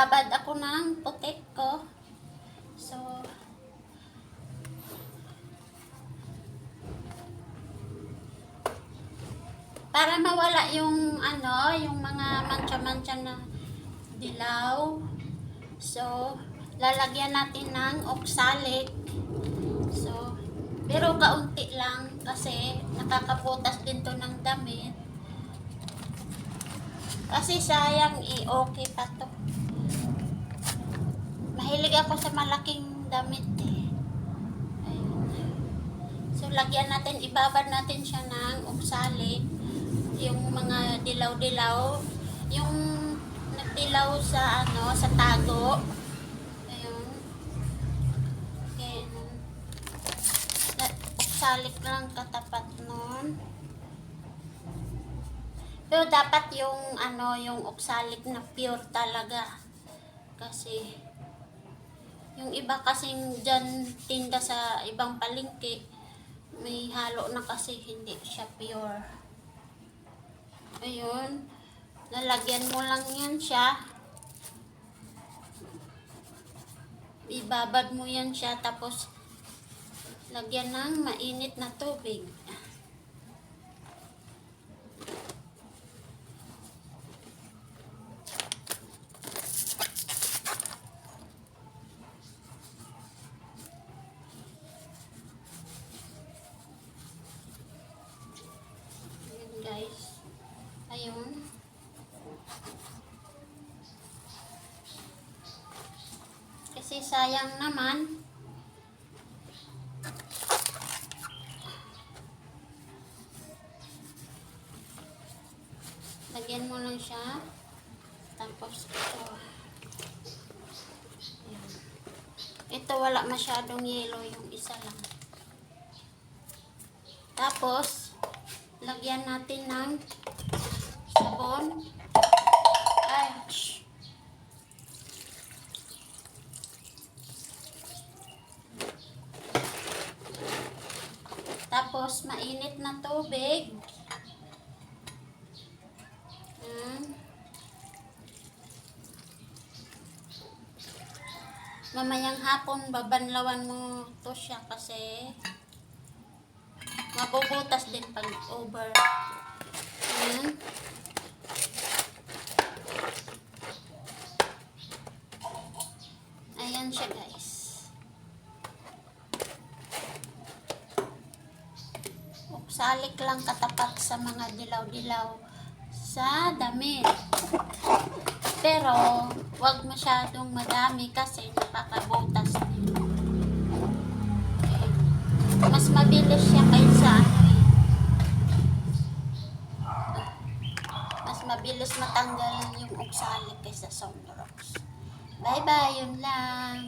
Magbabad ako ng putik ko. So, para mawala yung ano, yung mga mancha-mancha na dilaw. So, lalagyan natin ng oxalic. So, pero kaunti lang kasi nakakaputas din to ng damit. Kasi sayang i-okay pa to. Mahilig ako sa malaking damit eh. Ayun. So, lagyan natin, ibabad natin siya ng oxalic. Yung mga dilaw-dilaw. Yung nagdilaw sa ano, sa tago. Ayun. Na- Oxalic lang katapat nun. Pero dapat yung ano, yung oxalic na pure talaga. Kasi yung iba kasing dyan tinda sa ibang palengke, may halo na kasi hindi siya pure. Ayun. Lalagyan mo lang yan siya. Ibabad mo yan siya tapos lagyan ng mainit na tubig. Ayun guys. Ayun. Kasi sayang naman. Lagyan mo lang siya. Tapos ito. Ito wala masyadong yellow yung isa lang. Tapos, lagyan natin ng sabon. Ay. Tapos, mainit na tubig. Hmm. Mamayang hapon, babanlawan mo to siya kasi mabubutas din pag over. Ayan. Ayan siya guys. Salik lang katapat sa mga dilaw-dilaw sa damit. Pero, wag masyadong madami kasi nakakabutas din. Okay. Mas mabilis siya kaysa ano eh. Mas mabilis matanggal yung oxalic kaysa sunrocks. Bye-bye, yun lang.